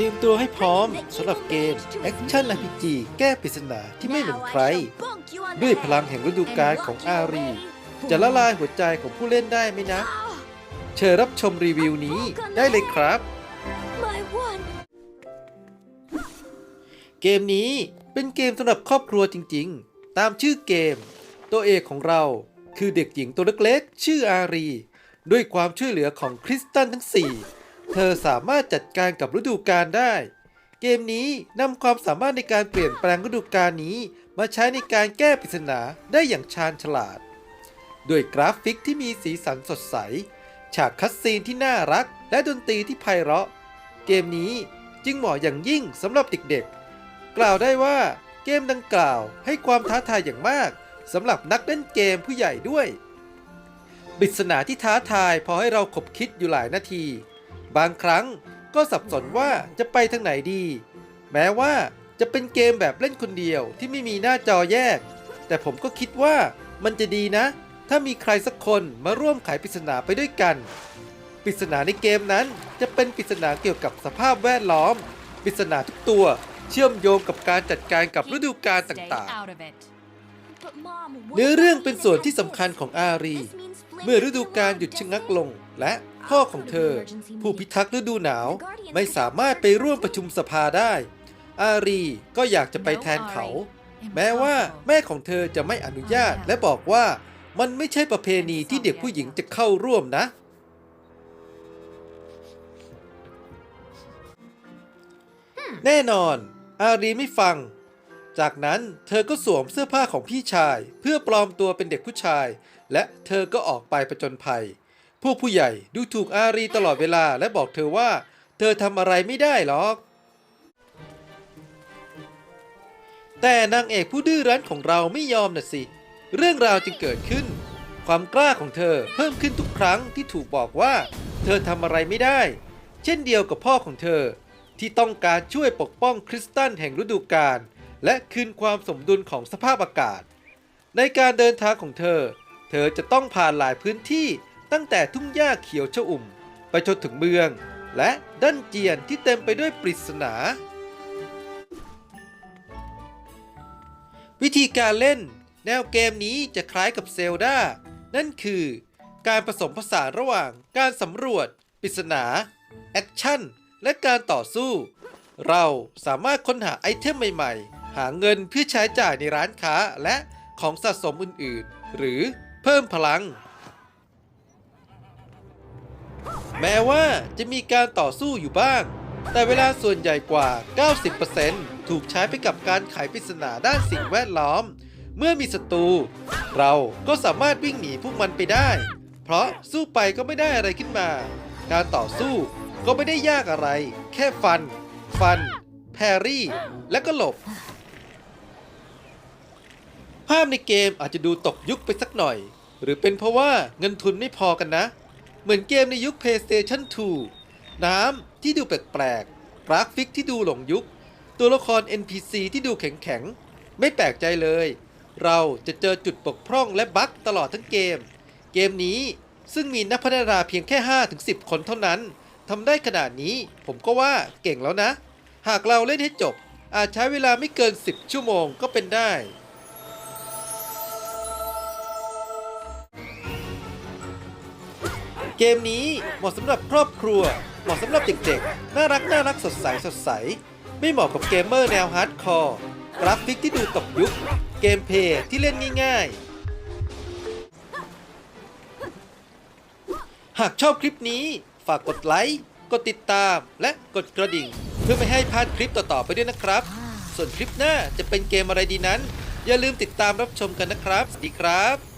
เตรียมตัวให้พร้อมสำหรับเกม Action RPG แก้ปริศนาที่ไม่เหมือนใคร ด้วยพลังแห่งฤดูกาลของอารี จะละลายหัวใจของผู้เล่นได้ไหมนะ เชิญรับชมรีวิวนี้ได้เลยครับ เกมนี้เป็นเกมสำหรับครอบครัวจริง ๆ ตามชื่อเกม ตัวเอกของเราคือเด็กหญิงตัวเล็กๆ ชื่ออารี ด้วยความช่วยเหลือของคริสตันทั้ง 4 เธอสามารถจัดการกับฤดูกาลได้ เกมนี้นำความสามารถในการเปลี่ยนแปลงฤดูกาลนี้ มาใช้ในการแก้ปริศนาได้อย่างชาญฉลาด ด้วยกราฟิกที่มีสีสันสดใส ฉากคัสซีนที่น่ารัก และดนตรีที่ไพเราะ เกมนี้จึงเหมาะอย่างยิ่งสำหรับเด็กๆ กล่าวได้ว่าเกมดังกล่าวให้ความท้าทายอย่างมากสำหรับนักเล่นเกมผู้ใหญ่ด้วยปริศนาที่ท้าทายพอให้เราขบคิดอยู่หลายนาที บางครั้งก็สับสนว่าจะไปทางไหนดี แม้ว่าจะเป็นเกมแบบเล่นคนเดียวที่ไม่มีหน้าจอแยก แต่ผมก็คิดว่ามันจะดีนะ ถ้ามีใครสักคนมาร่วมไขปริศนาไปด้วยกัน ปริศนาในเกมนั้นจะเป็นปริศนาเกี่ยวกับสภาพแวดล้อม ปริศนาทุกตัวเชื่อมโยงกับการจัดการกับฤดูกาลต่างๆ เนื้อเรื่องเป็นส่วนที่สำคัญของอารี เมื่อฤดูกาลหยุดชะงักลงและ พ่อของเธอ ผู้พิทักษ์ฤดูหนาวไม่สามารถไปร่วมประชุมสภาได้ อารีก็อยากจะไปแทนเขา แม้ว่าแม่ของเธอจะไม่อนุญาตและบอกว่ามันไม่ใช่ประเพณีที่เด็กผู้หญิงจะเข้าร่วมนะ แน่นอน อารีไม่ฟัง จากนั้นเธอก็สวมเสื้อผ้าของพี่ชาย เพื่อปลอมตัวเป็นเด็กผู้ชาย และเธอก็ออกไปประจนภัย พวกผู้ใหญ่ดูถูกอารีตลอดเวลาและบอกเธอว่า เธอทำอะไรไม่ได้หรอก แต่นางเอกผู้ดื้อรั้นของเราไม่ยอมน่ะสิ เรื่องราวจึงเกิดขึ้น ความกล้าของเธอเพิ่มขึ้นทุกครั้งที่ถูกบอกว่า เธอทำอะไรไม่ได้ เช่นเดียวกับพ่อของเธอ ที่ต้องการช่วยปกป้องคริสตันแห่งฤดูกาลและคืนความสมดุลของสภาพอากาศ ในการเดินทางของเธอ เธอจะต้องผ่านหลายพื้นที่ ตั้งแต่ทุ่งหญ้าเขียวชอุ่ม ไปจนถึงเมือง และดันเจียนที่เต็มไปด้วยปริศนา วิธีการเล่น แนวเกมนี้จะคล้ายกับเซลดานั่นคือ การผสมผสานระหว่างการสำรวจ ปริศนา แอคชั่น และการต่อสู้ เราสามารถค้นหาไอเทมใหม่ๆ หาเงินเพื่อใช้จ่ายในร้านค้าและของสะสมอื่นๆ หรือเพิ่มพลัง แม้ว่าจะมีการต่อสู้อยู่บ้าง แต่เวลาส่วนใหญ่กว่า 90%ถูกใช้ไปกับการไขปริศนาด้านสิ่งแวดล้อม เมื่อมีศัตรูเราก็สามารถวิ่งหนีพวกมันไปได้ เพราะสู้ไปก็ไม่ได้อะไรขึ้นมา การต่อสู้ก็ไม่ได้ยากอะไร แค่ฟัน ฟัน แพรรี่ และก็หลบ ภาพในเกมอาจจะดูตกยุคไปสักหน่อย หรือเป็นเพราะว่าเงินทุนไม่พอกันนะ เหมือนเกมในยุค PlayStation 2 น้ำที่ดูแปลกๆ กราฟิกที่ดูหลงยุค ตัวละคร NPC ที่ดูแข็งๆ ไม่แปลกใจเลย เราจะเจอจุดบกพร่องและบั๊กตลอดทั้งเกม เกมนี้ซึ่งมีนักพัฒนาเพียงแค่ 5-10 คนเท่านั้นทำได้ขนาดนี้ผมก็ว่าเก่งแล้วนะ หากเราเล่นให้จบ อาจใช้เวลาไม่เกิน 10 ชั่วโมงก็เป็นได้ เกมนี้เหมาะสำหรับครอบครัว เหมาะสำหรับเด็กๆ น่ารักน่ารักสดใสสดใส ไม่เหมาะกับเกมเมอร์แนวฮาร์ดคอร์ กราฟิกที่ดูตกยุค เกมเพลย์ที่เล่นง่ายๆ หากชอบคลิปนี้ฝากกดไลค์ กดติดตาม และกดกระดิ่ง เพื่อไม่ให้พลาดคลิปต่อๆไปด้วยนะครับ ส่วนคลิปหน้าจะเป็นเกมอะไรดีนั้น อย่าลืมติดตามรับชมกันนะครับ สวัสดีครับ